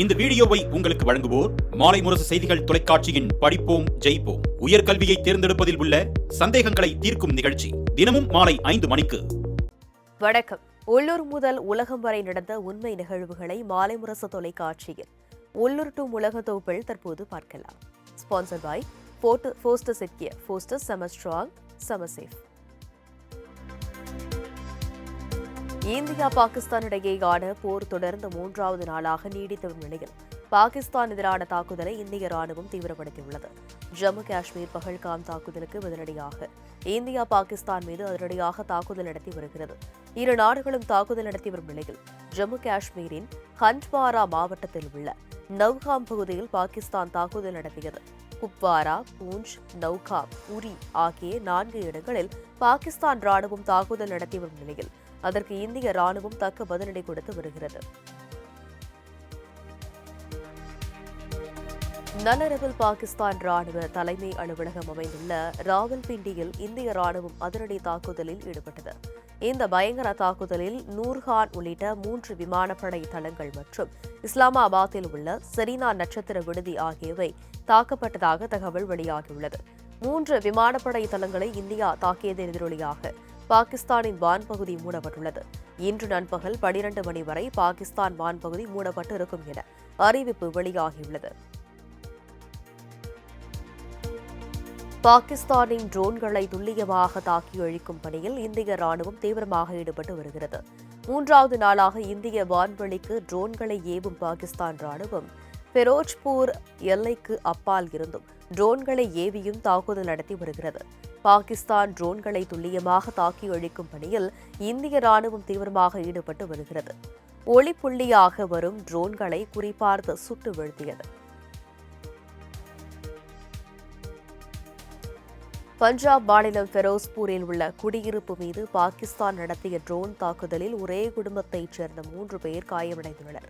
இந்த வீடியோவை உங்களுக்கு வழங்குவோர் மாலை முரசு செய்திகள் தொலைக்காட்சியின் படிப்போம் ஜெயிப்போம். உயர்கல்வியை தேர்ந்தெடுப்பதில் உள்ள சந்தேகங்களை தீர்க்கும் நிகழ்ச்சி தினமும் மாலை ஐந்து மணிக்கு. வணக்கம். உள்ளூர் முதல் உலகம் வரை நடந்த உண்மை நிகழ்வுகளை மாலை முரசு தொலைக்காட்சியில் உள்ளூர் டு உலக தொகுப்பில் தற்போது பார்க்கலாம். ஸ்பான்சர் பாய் ஃபோஸ்டஸ் எட்கிய ஃபோஸ்டஸ் செம ஸ்ட்ராங் செம சேஃப். இந்தியா பாகிஸ்தான் இடையேயான போர் தொடர்ந்து மூன்றாவது நாளாக நீடித்த நிலையில். பாகிஸ்தான் எதிரான தாக்குதலை இந்திய ராணுவம் தீவிரப்படுத்தியுள்ளது. ஜம்மு காஷ்மீர் பகல்காம் தாக்குதலுக்கு பதிலடியாக இந்தியா பாகிஸ்தான் மீது அதிரடியாக தாக்குதல் நடத்தி வருகிறது. இரு நாடுகளும் தாக்குதல் நடத்தி வரும் நிலையில் ஜம்மு காஷ்மீரின் ஹண்ட்வாரா மாவட்டத்தில் உள்ள நவ்காம் பகுதியில் பாகிஸ்தான் தாக்குதல் நடத்தியது. குப்வாரா பூஞ்ச் நவ்காம் உரி ஆகிய நான்கு இடங்களில் பாகிஸ்தான் ராணுவம் தாக்குதல் நடத்தி வரும் நிலையில் அதற்கு இந்திய ராணுவம் தக்க பதிலடி கொடுத்து வருகிறது. நள்ளிரவில் பாகிஸ்தான் ராணுவ தலைமை அலுவலகம் அமைந்துள்ள ராவல்பிண்டியில் இந்திய ராணுவம் அதிரடி தாக்குதலில் ஈடுபட்டது. இந்த பயங்கர தாக்குதலில் நூர்ஹான் உள்ளிட்ட மூன்று விமானப்படை தளங்கள் மற்றும் இஸ்லாமாபாத்தில் உள்ள செரீனா நட்சத்திர விடுதி ஆகியவை தாக்கப்பட்டதாக தகவல் வெளியாகியுள்ளது. மூன்று விமானப்படை தளங்களை இந்தியா தாக்கியதன் எதிரொலியாக பாகிஸ்தானின் வான்பகுதி மூடப்பட்டுள்ளது. இன்று நண்பகல் பனிரண்டு மணி வரை பாகிஸ்தான் வான்பகுதி மூடப்பட்டு இருக்கும் என அறிவிப்பு வெளியாகியுள்ளது. பாகிஸ்தானின் ட்ரோன்களை துல்லியமாக தாக்கி அழிக்கும் பணியில் இந்திய ராணுவம் தீவிரமாக ஈடுபட்டு வருகிறது. மூன்றாவது நாளாக இந்திய வான்வெளிக்கு ட்ரோன்களை ஏவும் பாகிஸ்தான் ராணுவம் பெரோஜ்பூர் எல்லைக்கு அப்பால் இருந்தும் ட்ரோன்களை ஏவியும் தாக்குதல் நடத்தி வருகிறது. பாகிஸ்தான் ட்ரோன்களை துல்லியமாக தாக்கி அழிக்கும் பணியில் இந்திய ராணுவம் தீவிரமாக ஈடுபட்டு வருகிறது. ஒளிப்புள்ளியாக வரும் ட்ரோன்களை குறிப்பார்த்து சுட்டு வீழ்த்தியது. பஞ்சாப் மாநிலம் ஃபெரோஸ்பூரில் உள்ள குடியிருப்பு மீது பாகிஸ்தான் நடத்திய ட்ரோன் தாக்குதலில் ஒரே குடும்பத்தைச் சேர்ந்த மூன்று பேர் காயமடைந்துள்ளனர்.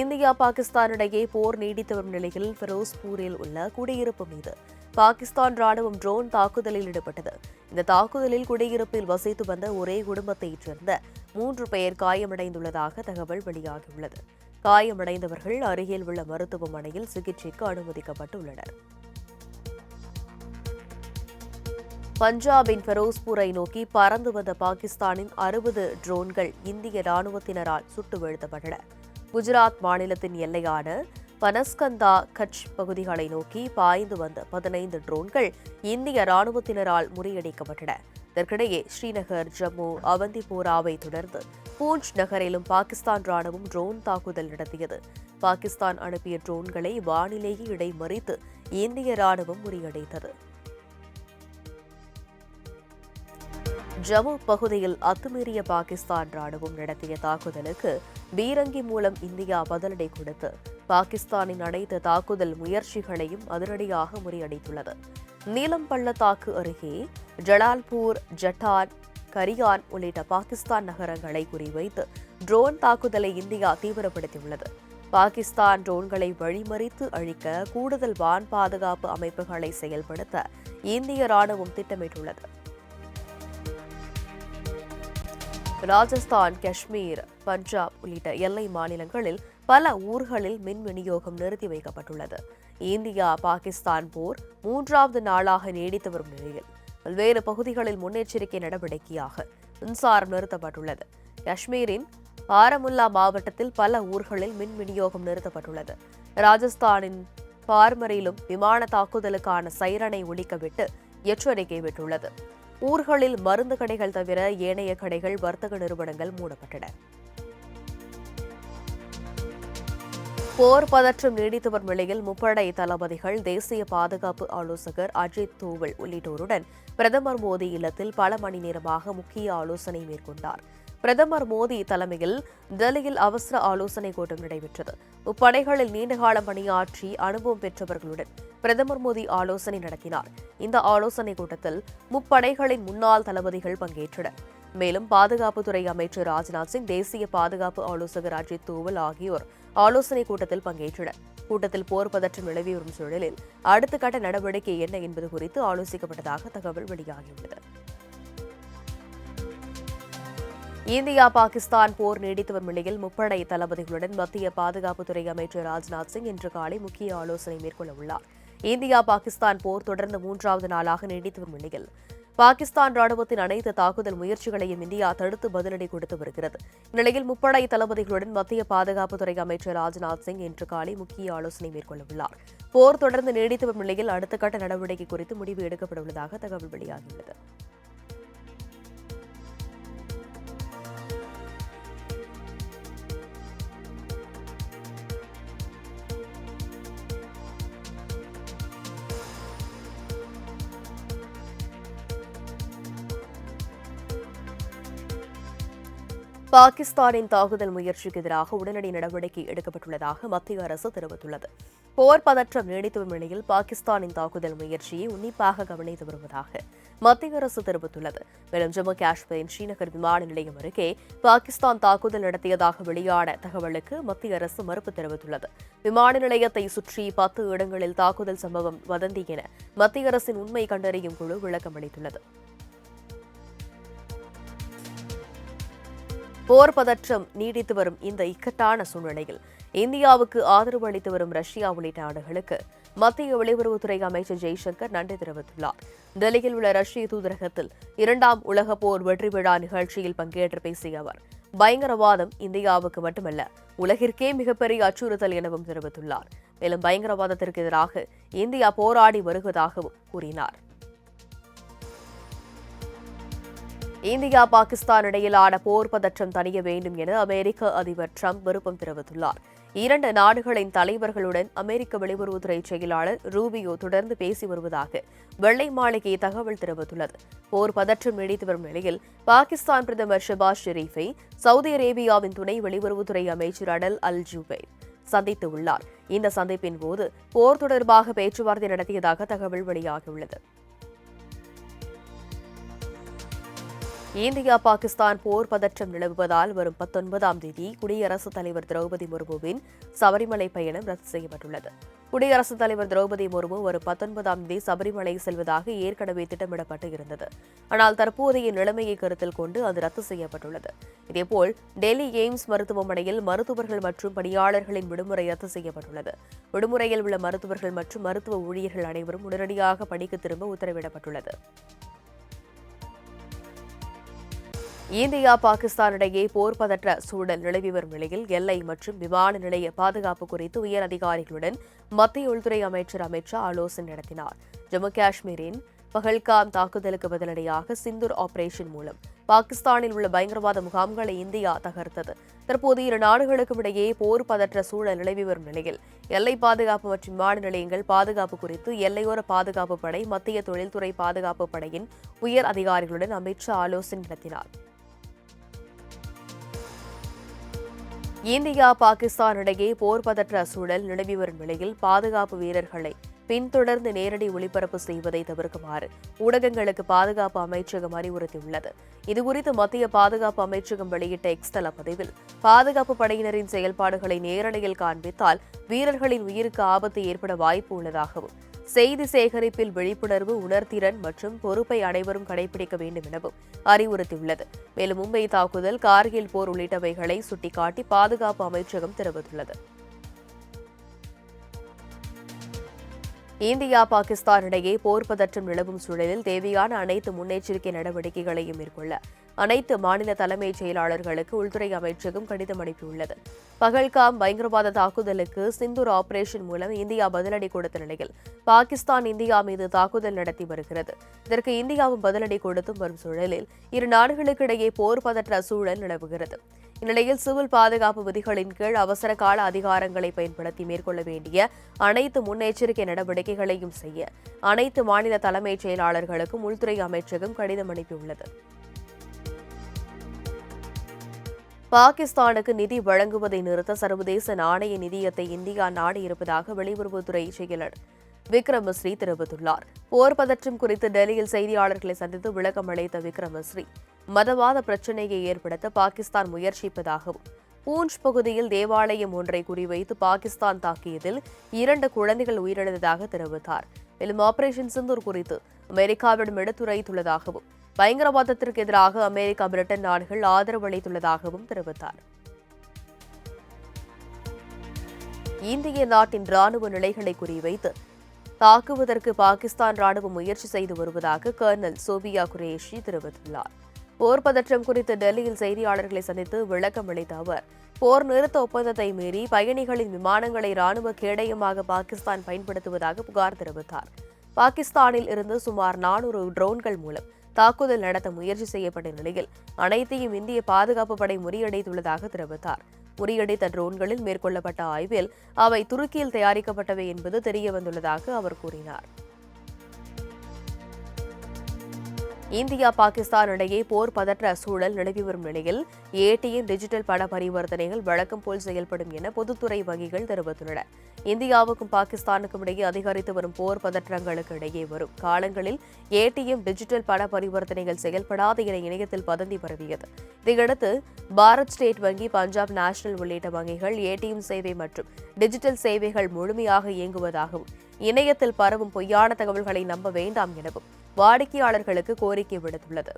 இந்தியா பாகிஸ்தான் இடையே போர் நீடித்து வரும் நிலையில் ஃபெரோஸ்பூரில் உள்ள குடியிருப்பு மீது பாகிஸ்தான் ராணுவம் ட்ரோன் தாக்குதலில் ஈடுபட்டது. இந்த தாக்குதலில் குடியிருப்பில் வசித்து வந்த ஒரே குடும்பத்தைச் சேர்ந்த மூன்று பேர் காயமடைந்துள்ளதாக தகவல் வெளியாகியுள்ளது. காயமடைந்தவர்கள் அருகில் உள்ள மருத்துவமனையில் சிகிச்சைக்கு அனுமதிக்கப்பட்டுள்ளனர். பஞ்சாபின் ஃபெரோஸ்பூரை நோக்கி பறந்து வந்த பாகிஸ்தானின் அறுபது ட்ரோன்கள் இந்திய ராணுவத்தினரால் சுட்டு வீழ்த்தப்பட்டன குஜராத் மாநிலத்தின் எல்லையான பனஸ்கந்தா கட்ச் பகுதிகளை நோக்கி பாய்ந்து வந்த பதினைந்து ட்ரோன்கள் இந்திய ராணுவத்தினரால் முறியடிக்கப்பட்டன. இதற்கிடையே ஸ்ரீநகர் ஜம்மு அவந்திபோராவை தொடர்ந்து பூஞ்ச் நகரிலும் பாகிஸ்தான் ராணுவம் ட்ரோன் தாக்குதல் நடத்தியது. பாகிஸ்தான் அனுப்பிய ட்ரோன்களை வானிலேயே இடைமறித்து இந்திய ராணுவம் முறியடைத்தது. ஜம்மு பகுதியில் அத்துமீறிய பாகிஸ்தான் ராணுவம் நடத்திய தாக்குதலுக்கு பீரங்கி மூலம் இந்தியா பதிலடி கொடுத்து பாகிஸ்தானின் அனைத்து தாக்குதல் முயற்சிகளையும் அதிரடியாக முறியடித்துள்ளது. நீலம் பள்ளத்தாக்கு அருகே ஜலால்பூர் ஜட்டான் கரியான் உள்ளிட்ட பாகிஸ்தான் நகரங்களை குறிவைத்து ட்ரோன் தாக்குதலை இந்தியா தீவிரப்படுத்தியுள்ளது. பாகிஸ்தான் ட்ரோன்களை வழிமறித்து அழிக்க கூடுதல் வான் பாதுகாப்பு அமைப்புகளை செயல்படுத்த இந்திய ராணுவம் திட்டமிட்டுள்ளது. ராஜஸ்தான் காஷ்மீர் பஞ்சாப் உள்ளிட்ட எல்லை மாநிலங்களில் பல ஊர்களில் மின் விநியோகம் நிறுத்தி வைக்கப்பட்டுள்ளது. இந்தியா பாகிஸ்தான் போர் மூன்றாவது நாளாக நீடித்து வரும் நிலையில் பல்வேறு பகுதிகளில் முன்னெச்சரிக்கை நடவடிக்கையாக மின்சாரம் நிறுத்தப்பட்டுள்ளது. காஷ்மீரின் பாரமுல்லா மாவட்டத்தில் பல ஊர்களில் மின் விநியோகம் நிறுத்தப்பட்டுள்ளது. ராஜஸ்தானின் பார்மரிலும் விமான தாக்குதலுக்கான சைரனை ஒழிக்கவிட்டு எச்சரிக்கை விட்டுள்ளது. ஊர்களில் மருந்து கடைகள் தவிர ஏனைய கடைகள் வர்த்தக நிறுவனங்கள் மூடப்பட்டன. போர் பதற்றம் நீடித்து வரும் நிலையில் முப்படை தளபதிகள் தேசிய பாதுகாப்பு ஆலோசகர் அஜித் தோவல் உள்ளிட்டோருடன் பிரதமர் மோடி இல்லத்தில் பல மணி நேரமாக முக்கிய ஆலோசனை மேற்கொண்டார். பிரதமர் மோடி தலைமையில் டெல்லியில் அவசர ஆலோசனை கூட்டம் நடைபெற்றது. முப்படைகளில் நீண்டகாலம் பணியாற்றி அனுபவம் பெற்றவர்களுடன் பிரதமர் மோடி ஆலோசனை நடத்தினார். இந்த ஆலோசனை கூட்டத்தில் முப்படைகளின் முன்னாள் தளபதிகள் பங்கேற்றனர். மேலும் பாதுகாப்புத்துறை அமைச்சர் ராஜ்நாத் சிங் தேசிய பாதுகாப்பு ஆலோசகர் அஜித் தோவல் ஆகியோர் ஆலோசனை கூட்டத்தில் பங்கேற்றனர். கூட்டத்தில் போர் பதற்றம் நிலவி வரும் சூழலில் அடுத்த கட்ட நடவடிக்கை என்ன என்பது குறித்து ஆலோசிக்கப்பட்டதாக தகவல் வெளியாகியுள்ளது. இந்தியா பாகிஸ்தான் போர் நீடித்து வரும் நிலையில் முப்படை தளபதிகளுடன் மத்திய பாதுகாப்புத்துறை அமைச்சர் ராஜ்நாத் சிங் இன்று காலை முக்கிய ஆலோசனை மேற்கொள்ள உள்ளார். இந்தியா பாகிஸ்தான் போர் தொடர்ந்து மூன்றாவது நாளாக நீடித்து வரும் நிலையில். பாகிஸ்தான் ராணுவத்தின் அனைத்து தாக்குதல் முயற்சிகளையும் இந்தியா தடுத்து பதிலடி கொடுத்து வருகிறது. இந்நிலையில் முப்படை தளபதிகளுடன் மத்திய பாதுகாப்புத்துறை அமைச்சர் ராஜ்நாத் சிங் இன்று காலை முக்கிய ஆலோசனை மேற்கொள்ள உள்ளார். போர் தொடர்ந்து நீடித்து வரும் நிலையில் அடுத்த கட்ட நடவடிக்கை குறித்து முடிவு எடுக்கப்பட உள்ளதாக தகவல் வெளியாகியுள்ளது. பாகிஸ்தானின் தாக்குதல் முயற்சிக்கு எதிராக உடனடி நடவடிக்கை எடுக்கப்பட்டுள்ளதாக மத்திய அரசு தெரிவித்துள்ளது. போர் பதற்றம் நீடித்து வரும் நிலையில் பாகிஸ்தானின் தாக்குதல் முயற்சியை உன்னிப்பாக கவனித்து வருவதாக மத்திய அரசு தெரிவித்துள்ளது. மேலும் ஜம்மு காஷ்மீரின் ஸ்ரீநகர் விமான நிலையம் அருகே பாகிஸ்தான் தாக்குதல் நடத்தியதாக வெளியான தகவலுக்கு மத்திய அரசு மறுப்பு தெரிவித்துள்ளது. விமான நிலையத்தை சுற்றி பத்து இடங்களில் தாக்குதல் சம்பவம் வதந்தி என மத்திய அரசின் உண்மை கண்டறியும் குழு விளக்கம் அளித்துள்ளது. போர் பதற்றம் நீடித்து வரும் இந்த இக்கட்டான சூழ்நிலையில் இந்தியாவுக்கு ஆதரவு அளித்து வரும் ரஷ்யா உள்ளிட்ட நாடுகளுக்கு மத்திய வெளியுறவுத்துறை அமைச்சர் ஜெய்சங்கர் நன்றி தெரிவித்துள்ளார். டெல்லியில் உள்ள ரஷ்ய தூதரகத்தில் இரண்டாம் உலக போர் வெற்றி விழா நிகழ்ச்சியில் பங்கேற்று பேசிய அவர் பயங்கரவாதம் இந்தியாவுக்கு மட்டுமல்ல உலகிற்கே மிகப்பெரிய அச்சுறுத்தல் எனவும் தெரிவித்துள்ளார். மேலும் பயங்கரவாதத்திற்கு எதிராக இந்தியா போராடி வருவதாகவும் கூறினார். இந்தியா பாகிஸ்தான் இடையிலான போர் பதற்றம் தணிய வேண்டும் என அமெரிக்க அதிபர் ட்ரம்ப் விருப்பம் தெரிவித்துள்ளார். இரண்டு நாடுகளின் தலைவர்களுடன் அமெரிக்க வெளியுறவுத்துறை செயலாளர் ரூபியோ தொடர்ந்து பேசி வருவதாக வெள்ளை மாளிகை தகவல் தெரிவித்துள்ளது. போர் பதற்றம் நீடித்து வரும் நிலையில் பாகிஸ்தான் பிரதமர் ஷபாஸ் ஷெரீஃபை சவுதி அரேபியாவின் துணை வெளியுறவுத்துறை அமைச்சர் அடல் அல் ஜூபைர் சந்தித்து உள்ளார். இந்த சந்திப்பின் போது போர் தொடர்பாக பேச்சுவார்த்தை நடத்தியதாக தகவல் வெளியாகியுள்ளது. இந்தியா பாகிஸ்தான் போர் பதற்றம் நிலவுவதால் வரும் பத்தொன்பதாம் தேதி குடியரசுத் தலைவர் திரௌபதி முர்முவின் சபரிமலை பயணம் ரத்து செய்யப்பட்டுள்ளது. குடியரசுத் தலைவர் திரௌபதி முர்மு வரும் பத்தொன்பதாம் தேதி சபரிமலை செல்வதாக ஏற்கனவே திட்டமிடப்பட்டு இருந்தது. ஆனால் தற்போதைய நிலைமையை கருத்தில் கொண்டு அது ரத்து செய்யப்பட்டுள்ளது. இதேபோல் டெல்லி எய்ம்ஸ் மருத்துவமனையில் மருத்துவர்கள் மற்றும் பணியாளர்களின் விடுமுறை ரத்து செய்யப்பட்டுள்ளது. விடுமுறையில் உள்ள மருத்துவர்கள் மற்றும் மருத்துவ ஊழியர்கள் அனைவரும் உடனடியாக பணிக்கு திரும்ப உத்தரவிடப்பட்டுள்ளது. இந்தியா பாகிஸ்தான் இடையே போர் பதற்ற சூழல் நிலவி வரும் நிலையில் எல்லை மற்றும் விமான நிலைய பாதுகாப்பு குறித்து உயர் அதிகாரிகளுடன் மத்திய உள்துறை அமைச்சர் அமித் ஷா ஆலோசனை நடத்தினார். ஜம்மு காஷ்மீரின் பஹல்காம் தாக்குதலுக்கு பதிலடியாக சிந்தூர் ஆபரேஷன் மூலம் பாகிஸ்தானில் உள்ள பயங்கரவாத முகாம்களை இந்தியா தகர்த்தது. தற்போது இரு நாடுகளுக்கும் இடையே போர் பதற்ற சூழல் நிலவி வரும் நிலையில் எல்லை பாதுகாப்பு மற்றும் விமான நிலையங்கள் பாதுகாப்பு குறித்து எல்லையோர பாதுகாப்பு படை மத்திய தொழில்துறை பாதுகாப்பு படையின் உயர் அதிகாரிகளுடன் அமித் ஷா ஆலோசனை நடத்தினார். இந்தியா பாகிஸ்தான் இடையே போர் பதற்ற சூழல் நிலவி வரும் நிலையில் பாதுகாப்பு வீரர்களை பின்தொடர்ந்து நேரடி ஒளிபரப்பு செய்வதை தவிர்க்குமாறு ஊடகங்களுக்கு பாதுகாப்பு அமைச்சகம் அறிவுறுத்தியுள்ளது. இதுகுறித்து மத்திய பாதுகாப்பு அமைச்சகம் வெளியிட்ட எக்ஸ்தல பதிவில் பாதுகாப்பு படையினரின் செயல்பாடுகளை நேரடியில் காண்பித்தால் வீரர்களின் உயிருக்கு ஆபத்து ஏற்பட வாய்ப்பு உள்ளதாகவும் செய்தி சேகரிப்பில் விழிப்புணர்வு உணர்திறன் மற்றும் பொறுப்பை அனைவரும் கடைபிடிக்க வேண்டும் எனவும் அறிவுறுத்தியுள்ளது. மேலும் மும்பை தாக்குதல் கார்கில் போர் உள்ளிட்டவைகளை சுட்டிக்காட்டி பாதுகாப்பு அமைச்சகம் தெரிவித்துள்ளது. இந்தியா பாகிஸ்தான் இடையே போர் பதற்றம் நிலவும் சூழலில் தேவையான அனைத்து முன்னெச்சரிக்கை நடவடிக்கைகளையும் மேற்கொள்ள அனைத்து மாநில தலைமைச் செயலாளர்களுக்கு உள்துறை அமைச்சகம் கடிதம் அனுப்பியுள்ளது. பகல்காம் பயங்கரவாத தாக்குதலுக்கு சிந்தூர் ஆபரேஷன் மூலம் இந்தியா பதிலடி கொடுத்த நிலையில் பாகிஸ்தான் இந்தியா மீது தாக்குதல் நடத்தி வருகிறது. இதற்கு இந்தியாவும் பதிலடி கொடுத்தும் வரும் சூழலில் இரு நாடுகளுக்கிடையே போர் பதற்ற சூழல் நிலவுகிறது. இந்நிலையில் சிவில் பாதுகாப்பு விதிகளின் கீழ் அவசர கால அதிகாரங்களை பயன்படுத்தி மேற்கொள்ள வேண்டிய அனைத்து முன்னெச்சரிக்கை நடவடிக்கைகளையும் செய்ய அனைத்து மாநில தலைமைச் செயலாளர்களுக்கும் உள்துறை அமைச்சகம் கடிதம் அனுப்பியுள்ளது. பாகிஸ்தானுக்கு நிதி வழங்குவதை நிறுத்த சர்வதேச நாணய நிதியத்தை இந்தியா நாடியிருப்பதாக வெளியுறவுத்துறை செயலர் விக்ரம் மிஸ்ரி தெரிவித்துள்ளார். போர் பதற்றம் குறித்து டெல்லியில் செய்தியாளர்களை சந்தித்து விளக்கம் அளித்த விக்ரம் மிஸ்ரி மதவாத பிரச்சினையை ஏற்படுத்த பாகிஸ்தான் முயற்சிப்பதாகவும் பூஞ்ச் பகுதியில் தேவாலயம் ஒன்றை குறிவைத்து பாகிஸ்தான் தாக்கியதில் இரண்டு குழந்தைகள் உயிரிழந்ததாக தெரிவித்தார். மேலும் ஆபரேஷன் சிந்தூர் குறித்து அமெரிக்காவிடம் எடுத்துரைத்துள்ளதாகவும் பயங்கரவாதத்திற்கு எதிராக அமெரிக்கா பிரிட்டன் நாடுகள் ஆதரவு அளித்துள்ளதாகவும் தெரிவித்தார். இந்திய நாட்டின் ராணுவ நிலைகளை குறிவைத்து தாக்குவதற்கு பாகிஸ்தான் ராணுவம் முயற்சி செய்து வருவதாக கர்னல் சோபியா குரேஷி தெரிவித்துள்ளார். போர் பதற்றம் குறித்து டெல்லியில் செய்தியாளர்களை சந்தித்து விளக்கம் அளித்த அவர் போர் நிறுத்த ஒப்பந்தத்தை மீறி பயணிகளின் விமானங்களை ராணுவ கேடயமாக பாகிஸ்தான் பயன்படுத்துவதாக புகார் தெரிவித்தார். பாகிஸ்தானில் இருந்து சுமார் நானூறு ட்ரோன்கள் மூலம் தாக்குதல் நடத்த முயற்சி செய்யப்பட்ட நிலையில் அனைத்தையும் இந்திய பாதுகாப்பு படை முறியடைத்துள்ளதாக தெரிவித்தார். முறியடித்த ட்ரோன்களில் மேற்கொள்ளப்பட்ட ஆய்வில் அவை துருக்கியில் தயாரிக்கப்பட்டவை என்பது தெரியவந்துள்ளதாக அவர் கூறினார். இந்தியா பாகிஸ்தான் இடையே போர் பதற்ற சூழல் நிலவி வரும் நிலையில் ஏடிஎம் டிஜிட்டல் பண பரிவர்த்தனைகள் வழக்கம் போல் செயல்படும் என பொதுத்துறை வங்கிகள் தெரிவித்துள்ளன. இந்தியாவுக்கும் பாகிஸ்தானுக்கும் இடையே அதிகரித்து வரும் போர் பதற்றங்களுக்கு இடையே வரும் காலங்களில் ஏடிஎம் டிஜிட்டல் பண பரிவர்த்தனைகள் செயல்படாது என இணையத்தில் பதந்தி பரவியது. இதையடுத்து பாரத் ஸ்டேட் வங்கி பஞ்சாப் நேஷனல் உள்ளிட்ட வங்கிகள் ஏடிஎம் சேவை மற்றும் டிஜிட்டல் சேவைகள் முழுமையாக இயங்குவதாகவும் இணையத்தில் பரவும் பொய்யான தகவல்களை நம்ப வேண்டாம் எனவும் வாடிக்கையாளர்களுக்கு கோரிக்கை விடுத்துள்ளது.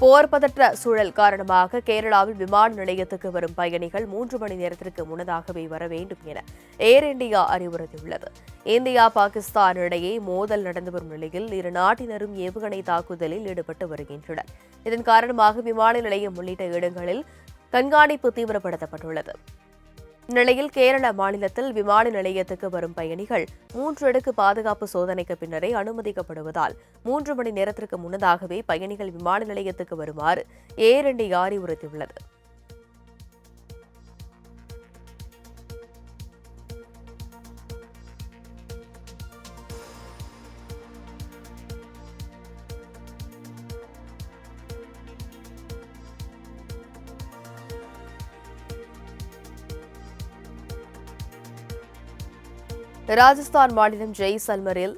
போர் பதற்ற சூழல் காரணமாக கேரளாவில் விமான நிலையத்துக்கு வரும் பயணிகள் மூன்று மணி நேரத்திற்கு முன்னதாகவே வர வேண்டும் என ஏர் இந்தியா அறிவுறுத்தியுள்ளது. இந்தியா பாகிஸ்தான் இடையே மோதல் நடந்து வரும் நிலையில் இரு நாட்டினரும் ஏவுகணை தாக்குதலில் ஈடுபட்டு வருகின்றனர். இதன் காரணமாக விமான நிலையம் உள்ளிட்ட இடங்களில் கண்காணிப்பு தீவிரப்படுத்தப்பட்டுள்ளது. இந்நிலையில் கேரள மாநிலத்தில் விமான நிலையத்துக்கு வரும் பயணிகள் மூன்று அடுக்கு பாதுகாப்பு சோதனைக்கு பின்னரே அனுமதிக்கப்படுவதால் மூன்று மணி நேரத்திற்கு முன்னதாகவே பயணிகள் விமான நிலையத்துக்கு வருமாறு ஏர் இண்டியா அறிவுறுத்தியுள்ளது. ராஜஸ்தான் மாநிலம் ஜெய்சல்மரில்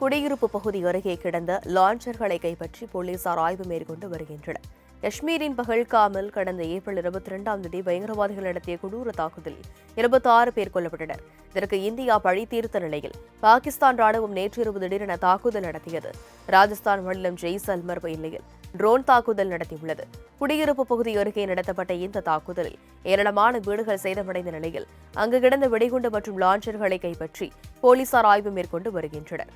குடியிருப்பு பகுதி அருகே கிடந்த லான்ச்சர்களை கைப்பற்றி போலீசார் ஆய்வு மேற்கொண்டு வருகின்றனர். காஷ்மீரின் பகல்காமில் கடந்த ஏப்ரல் இருபத்தி இரண்டாம் தேதி பயங்கரவாதிகள் நடத்திய கொடூர தாக்குதலில் இருபத்தாறு பேர் கொல்லப்பட்டனர். இதற்கு இந்தியா பழி தீர்த்த நிலையில் பாகிஸ்தான் ராணுவம் நேற்றிரவு திடீரென தாக்குதல் நடத்தியது. ராஜஸ்தான் மாநிலம் ஜெய்சல்மர் எல்லையில் ட்ரோன் தாக்குதல் நடத்தியுள்ளது. குடியிருப்பு பகுதி அருகே நடத்தப்பட்ட இந்த தாக்குதலில் ஏராளமான வீடுகள் சேதமடைந்த நிலையில் அங்கு கிடந்த வெடிகுண்டு மற்றும் லான்ச்சர்களை கைப்பற்றி போலீசார் ஆய்வு மேற்கொண்டு வருகின்றனர்.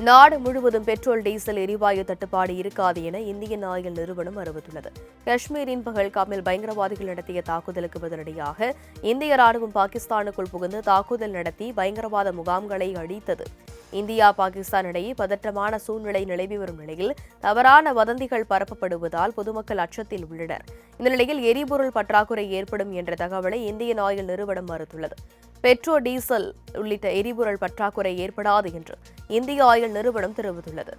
நாடு முழுவதும் பெட்ரோல் டீசல் எரிவாயு தட்டுப்பாடு இருக்காது என இந்தியன் ஆயில் நிறுவனம் அறிவித்துள்ளது. காஷ்மீரின் பகல்காமில் பயங்கரவாதிகள் நடத்திய தாக்குதலுக்கு பதிலடியாக இந்திய ராணுவம் பாகிஸ்தானுக்குள் புகுந்து தாக்குதல் நடத்தி பயங்கரவாத முகாம்களை அழித்தது. இந்தியா பாகிஸ்தான் இடையே பதற்றமான சூழ்நிலை நிலவி வரும் நிலையில் தவறான வதந்திகள் பரப்பப்படுவதால் பொதுமக்கள் அச்சத்தில் உள்ளனர். இந்த நிலையில் எரிபொருள் பற்றாக்குறை ஏற்படும் என்ற தகவலை இந்தியன் ஆயில் நிறுவனம் மறுத்துள்ளது. பெட்ரோ டீசல் உள்ளிட்ட எரிபொருள் பற்றாக்குறை ஏற்படாது என்று இந்திய ஆயில் நிறுவனம் தெரிவித்துள்ளது.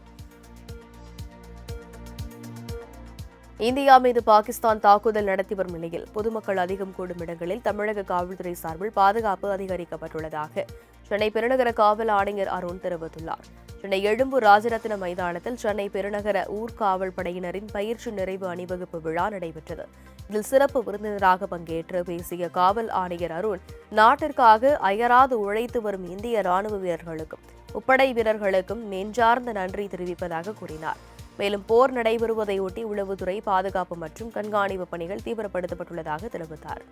இந்தியா மீது பாகிஸ்தான் தாக்குதல் நடத்தி வரும் நிலையில் பொதுமக்கள் அதிகம் கூடும் இடங்களில் தமிழக காவல்துறை சார்பில் பாதுகாப்பு அதிகரிக்கப்பட்டுள்ளதாக சென்னை பெருநகர காவல் ஆணையர் அருண் தெரிவித்துள்ளார். சென்னை எழும்பூர் ராஜரத்ன மைதானத்தில் சென்னை பெருநகர ஊர்காவல் படையினரின் பயிற்சி நிறைவு அணிவகுப்பு விழா நடைபெற்றது. இதில் சிறப்பு விருந்தினராக பங்கேற்று பேசிய காவல் ஆணையர் அருண் நாட்டிற்காக அயராது உழைத்து வரும் இந்திய ராணுவ வீரர்களுக்கும் முப்படை வீரர்களுக்கும் நெஞ்சார்ந்த நன்றி தெரிவிப்பதாக கூறினார். மேலும் போர் நடைபெறுவதையொட்டி உளவுத்துறை பாதுகாப்பு மற்றும் கண்காணிப்பு பணிகள் தீவிரப்படுத்தப்பட்டுள்ளதாக தெரிவித்தார்.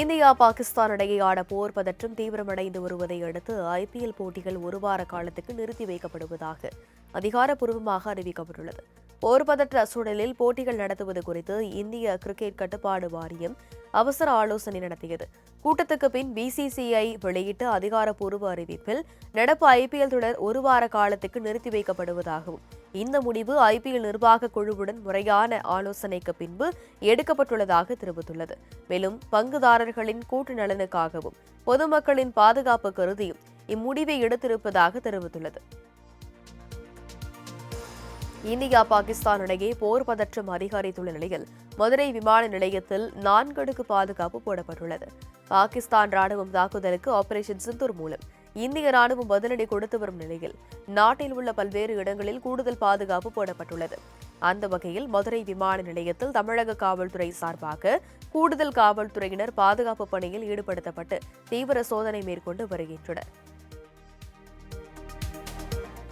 இந்தியா பாகிஸ்தான் இடையேயான போர் பதற்றம் தீவிரமடைந்து வருவதை அடுத்து ஐபிஎல் போட்டிகள் ஒரு வார காலத்துக்கு நிறுத்தி வைக்கப்படுவதாக அதிகாரப்பூர்வமாக அறிவிக்கப்பட்டுள்ளது. போர் பதற்ற சூழலில் போட்டிகள் நடத்துவது குறித்து இந்திய கிரிக்கெட் கட்டுப்பாடு வாரியம் அவசர ஆலோசனை நடத்தியது. கூட்டத்துக்கு பின் பிசிசிஐ வெளியிட்ட அதிகாரப்பூர்வ அறிவிப்பில் நடப்பு ஐபிஎல் தொடர் ஒரு வார காலத்துக்கு நிறுத்தி வைக்கப்படுவதாகவும் இந்த முடிவு ஐபிஎல் நிர்வாக குழுவுடன் முறையான ஆலோசனைக்கு பின்பு எடுக்கப்பட்டுள்ளதாக தெரிவித்துள்ளது. மேலும் பங்குதாரர்களின் கூட்டு நலனுக்காகவும் பொதுமக்களின் பாதுகாப்பு கருதியும் இம்முடிவை எடுத்திருப்பதாக தெரிவித்துள்ளது. இந்தியா பாகிஸ்தான் இடையே போர் பதற்றம் அதிகரித்துள்ள நிலையில் மதுரை விமான நிலையத்தில் நான்கு அடுக்கு பாதுகாப்பு போடப்பட்டுள்ளது. பாகிஸ்தான் ராணுவம் தாக்குதலுக்கு ஆபரேஷன் சிந்தூர் மூலம் இந்திய ராணுவம் பதிலடி கொடுத்து வரும் நிலையில் நாட்டில் உள்ள பல்வேறு இடங்களில் கூடுதல் பாதுகாப்பு போடப்பட்டுள்ளது. அந்த வகையில் மதுரை விமான நிலையத்தில் தமிழக காவல்துறை சார்பாக கூடுதல் காவல்துறையினர் பாதுகாப்பு பணியில் ஈடுபடுத்தப்பட்டு தீவிர சோதனை மேற்கொண்டு வருகின்றனர்.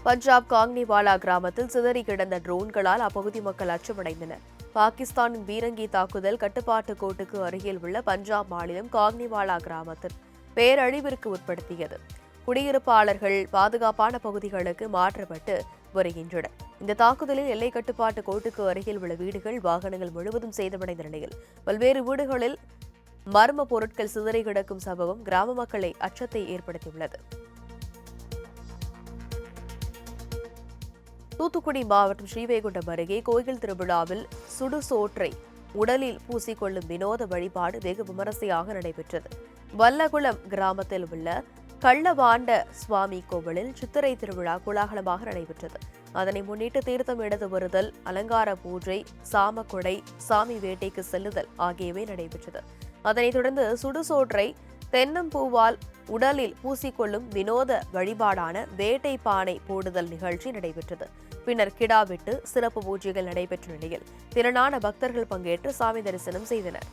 பஞ்சாப் காங்னிவாலா கிராமத்தில் சிதறி கிடந்த ட்ரோன்களால் அப்பகுதி மக்கள் அச்சமடைந்தனர். பாகிஸ்தானின் பீரங்கி தாக்குதல் கட்டுப்பாட்டு கோட்டுக்கு அருகில் உள்ள பஞ்சாப் மாநிலம் காங்னிவாலா கிராமத்தில் பேரழிவிற்கு உட்படுத்தியது. குடியிருப்பாளர்கள் பாதுகாப்பான பகுதிகளுக்கு மாற்றப்பட்டு வருகின்றனர். இந்த தாக்குதலில் எல்லை கட்டுப்பாட்டு கோட்டுக்கு அருகில் உள்ள வீடுகள் வாகனங்கள் முழுவதும் சேதமடைந்த நிலையில் பல்வேறு வீடுகளில் மர்ம பொருட்கள் சிதறி கிடக்கும் சம்பவம் கிராம மக்களை அச்சத்தை ஏற்படுத்தியுள்ளது. தூத்துக்குடி மாவட்டம் ஸ்ரீவைகுண்டம் அருகே கோயில் திருவிழாவில் சுடுசோற்றை உடலில் பூசிக்கொள்ளும் வினோத வழிபாடு வெகு விமரிசையாக நடைபெற்றது. வல்லகுளம் கிராமத்தில் உள்ள கள்ளவாண்ட சுவாமி கோவிலில் சித்திரை திருவிழா கோலாகலமாக நடைபெற்றது. அதனை முன்னிட்டு தீர்த்தம் எடுத்து வருதல் அலங்கார பூஜை சாமக்கொடை சாமி வேட்டைக்கு செல்லுதல் ஆகியவை நடைபெற்றது. அதனைத் தொடர்ந்து சுடுசோற்றை தென்னம்பூவால் உடலில் பூசிக்கொள்ளும் வினோத வழிபாடான வேட்டை பானை போடுதல் நிகழ்ச்சி நடைபெற்றது. பின்னர் கிடா வெட்டு சிறப்பு பூஜைகள் நடைபெற்ற நிலையில் திரளான பக்தர்கள் பங்கேற்று சாமி தரிசனம் செய்தனர்.